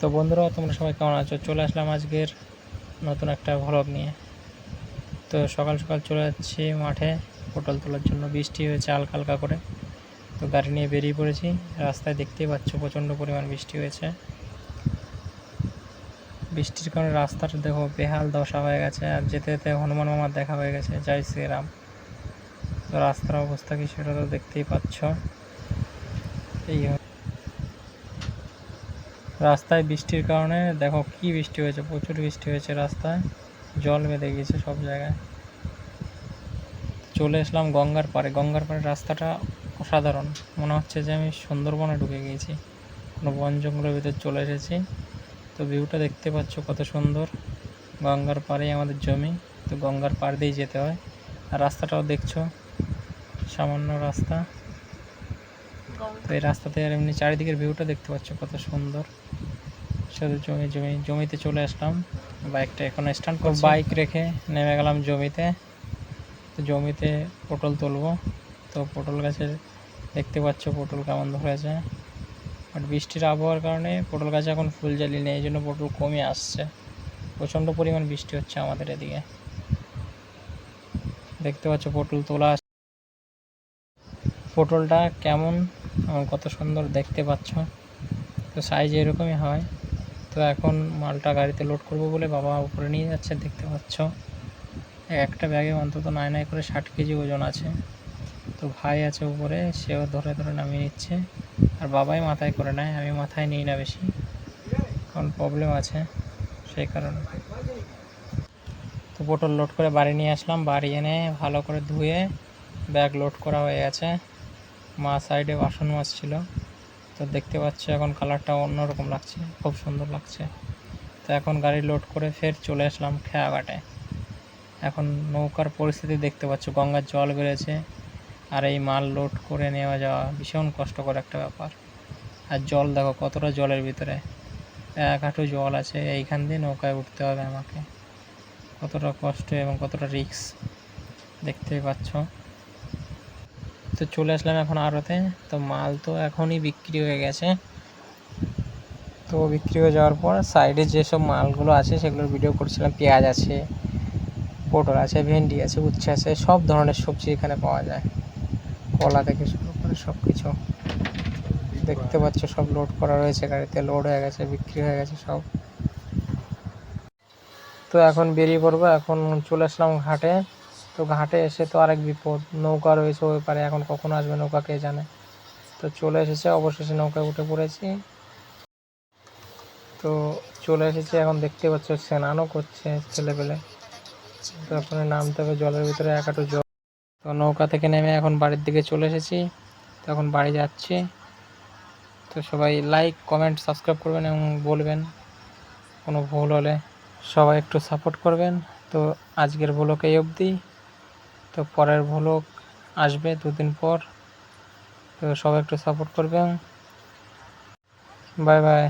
তো বন্ধুরা, তোমরা সবাই কেমন আছো? চলে আসলাম আজকের নতুন একটা ভ্লগ নিয়ে। তো সকাল সকাল চলে যাচ্ছি মাঠে, পটল তোলার জন্য। বৃষ্টি হয়েছে হালকা হালকা করে। তো গাড়ি নিয়ে বেরিয়ে পড়েছি। রাস্তায় দেখতেই পাচ্ছ প্রচণ্ড পরিমাণ বৃষ্টি হয়েছে। বৃষ্টির কারণে রাস্তাটা দেখো বেহাল দশা হয়ে গেছে। আর যেতে যেতে হনুমান মামার দেখা হয়ে গেছে, জয় শ্রীরাম। তো রাস্তার অবস্থা কি সেটা তো দেখতেই পাচ্ছ। এই রাস্তায় বৃষ্টির কারণে, দেখো কি বৃষ্টি হয়েছে, প্রচুর বৃষ্টি হয়েছে রাস্তায়। জল বেঁধে গিয়েছে সব জায়গায়। চলে আসলাম গঙ্গার পাড়ে। গঙ্গার পাড়ে রাস্তাটা অসাধারণ। মনে হচ্ছে যে আমি সুন্দরবনে ঢুকে গিয়েছি। কোনো বন জঙ্গলের ভিতর চলে এসেছি। তো ভিউটা দেখতে পাচ্ছ কত সুন্দর। গঙ্গার পাড়েই আমাদের জমি। তো গঙ্গার পাড় দিয়েই যেতে হয়। আর রাস্তাটাও দেখছ, সামান্য রাস্তা। তো এই রাস্তাতে আর এমনি চারিদিকের ভিউটা দেখতে পাচ্ছ কত সুন্দর। শুধু জমি জমি জমিতে চলে আসলাম। বাইকটা এখন স্ট্যান্ড করে বাইক রেখে নেমে গেলাম জমিতে। তো জমিতে পটল তুলবো। তো পটল গাছের দেখতে পাচ্ছ পটল কেমন ধরেছে বাট বৃষ্টির আবহাওয়ার কারণে পটল গাছে এখন ফুল জালি নেই এই জন্য পটল কমে আসছে। প্রচণ্ড পরিমাণ বৃষ্টি হচ্ছে আমাদের এদিকে। দেখতে পাচ্ছ পটল তোলা পটলটা কেমন কত সুন্দর দেখতে পাচ্ছ। তো সাইজ এরকমই হয়। তো এখন মালটা গাড়িতে লোড করব বলে বাবা উপরে নিয়ে যাচ্ছে, দেখতে পাচ্ছ। একটা ব্যাগে অন্তত নাই নাই করে ষাট কেজি ওজন আছে। তো ভাই আছে উপরে, সেও ধরে ধরে নামিয়ে নিচ্ছে। আর বাবাই মাথায় করে নেয়, আমি মাথায় নিই না বেশি। কারণ প্রবলেম আছে সেই কারণে। তো পটল লোড করে বাড়ি নিয়ে আসলাম, বাড়ি এনে ভালো করে ধুয়ে ব্যাগ লোড করা হয়ে গেছে। মা সাইডে বাসন মাছ ছিল তো দেখতে পাচ্ছ এখন কালারটা অন্যরকম লাগছে, খুব সুন্দর লাগছে। তো এখন গাড়ি লোড করে ফের চলে আসলাম খেয়াঘাটে। এখন নৌকার পরিস্থিতি দেখতে পাচ্ছ, গঙ্গার জল বেড়েছে আর এই মাল লোড করে নেওয়া যাওয়া ভীষণ কষ্টকর একটা ব্যাপার। আর জল দেখো কতটা জলের ভিতরে এক হাঁটু জল আছে, এইখান দিয়ে নৌকায় উঠতে হবে আমাকে। কতটা কষ্ট এবং কতটা রিস্ক দেখতেই পাচ্ছ। তো চলে আসলাম এখন আড়তে। তো মাল তো এখনই বিক্রি হয়ে গেছে। তো বিক্রি হয়ে যাওয়ার পর সাইডে যেসব মালগুলো আছে সেগুলোর ভিডিও করছিলাম। পেঁয়াজ আছে, পটল আছে, ভেন্ডি আছে, উচ্ছে আছে, সব ধরনের সবজি এখানে পাওয়া যায়। কলা থেকে শুরু করে সব কিছু দেখতে পাচ্ছ সব লোড করা রয়েছে গাড়িতে। লোড হয়ে গেছে, বিক্রি হয়ে গেছে সব। তো এখন বেরিয়ে পড়ব। এখন চলে আসলাম ঘাটে। তো ঘাটে এসে তো আরেক বিপদ। নৌকা রয়েছে ওই পারে, এখন কখন আসবে নৌকা কে জানে? তো চলে এসেছে, অবশেষে নৌকায় উঠে পড়েছি। তো চলে এসেছে, এখন দেখতে পাচ্ছ স্নানও করছে ছেলেপেলে। তো এখন নামতে হবে জলের ভিতরে এক হাঁটু জল। তো নৌকা থেকে নেমে এখন বাড়ির দিকে চলে এসেছি। তো এখন বাড়ি যাচ্ছি। তো সবাই লাইক কমেন্ট সাবস্ক্রাইব করবেন এবং বলবেন কোনো ভুল হলে সবাই একটু সাপোর্ট করবেন। তো আজকের ভ্লগ এই অবধি। তো পরের ভ্লগ আসবে দুদিন পর। তো সবাই একটু সাপোর্ট করবেন। Bye bye